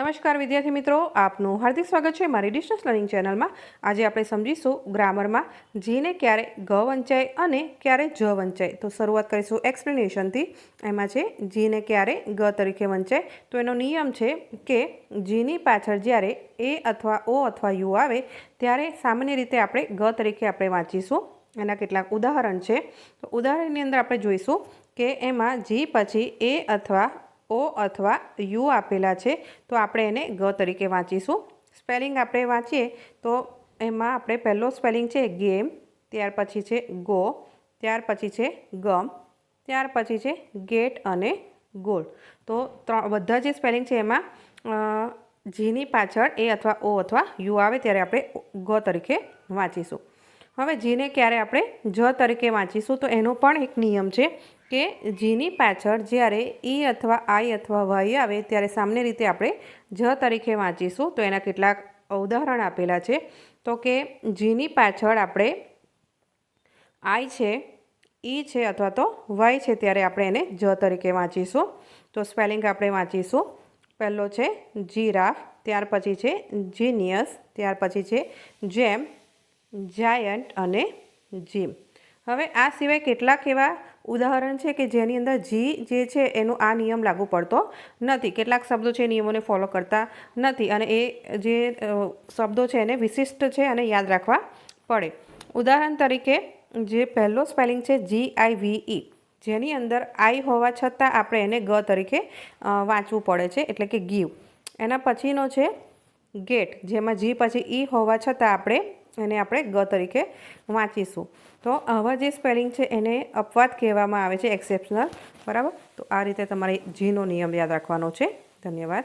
નમસ્કાર વિદ્યાર્થી મિત્રો, આપનું હાર્દિક સ્વાગત છે મારી ડિસ્ટન્સ લર્નિંગ ચેનલમાં. આજે આપણે સમજીશું ગ્રામરમાં જીને ક્યારે ગ વંચાય અને ક્યારે જ વંચાય. તો શરૂઆત કરીશું એક્સપ્લેનેશનથી. એમાં છે, જીને ક્યારે ગ તરીકે વંચાય. તો એનો નિયમ છે કે જીની પાછળ જ્યારે એ અથવા ઓ અથવા યુ આવે, ત્યારે સામાન્ય રીતે આપણે ગ તરીકે આપણે વાંચીશું. એના કેટલાક ઉદાહરણ છે. તો ઉદાહરણની અંદર આપણે જોઈશું કે એમાં જી પછી એ અથવા ઓ અથવા યુ આપેલા છે, તો આપણે એને ગ તરીકે વાંચીશું. સ્પેલિંગ આપણે વાંચીએ, તો એમાં આપણે પહેલો સ્પેલિંગ છે ગેમ, ત્યાર પછી છે ગો, ત્યાર પછી છે ગમ, ત્યાર પછી છે ગેટ અને ગોળ. તો ત્રણ, બધા જે સ્પેલિંગ છે એમાં જીની પાછળ એ અથવા ઓ અથવા યુ આવે ત્યારે આપણે ગ તરીકે વાંચીશું. હવે જીને ક્યારે આપણે જ તરીકે વાંચીશું, તો એનો પણ એક નિયમ છે કે જીની પાછળ જ્યારે ઈ અથવા આઈ અથવા વાય આવે ત્યારે સામાન્ય રીતે આપણે જ તરીકે વાંચીશું. તો એના કેટલાક ઉદાહરણ આપેલા છે. તો કે જીની પાછળ આપણે આઈ છે, ઈ છે અથવા તો વાય છે ત્યારે આપણે એને જ તરીકે વાંચીશું. તો સ્પેલિંગ આપણે વાંચીશું. પહેલો છે જીરાફ, ત્યાર પછી છે જીનિયસ, ત્યાર પછી છે જેમ, જાયન્ટ અને જીમ. હવે આ સિવાય કેટલાક એવા ઉદાહરણ છે કે જેની અંદર જી જે છે એનો આ નિયમ લાગુ પડતો નથી. કેટલાક શબ્દો છે નિયમોને ફોલો કરતા નથી અને એ જે શબ્દો છે એને વિશિષ્ટ છે અને યાદ રાખવા પડે. ઉદાહરણ તરીકે જે પહેલો સ્પેલિંગ છે જી આઈ વી ઈ જેની અંદર આઈ હોવા છતાં આપણે એને ગ તરીકે વાંચવું પડે છે, એટલે કે ગીવ. એના પછીનો છે ગેટ, જેમાં જી પછી ઈ હોવા છતાં આપણે એને આપણે ગ તરીકે વાંચીશું. તો આવા જે સ્પેલિંગ છે એને અપવાદ કહેવામાં આવે છે, એક્સેપ્શનલ. બરાબર? તો આ રીતે તમારે જીનો નિયમ યાદ રાખવાનો છે. ધન્યવાદ.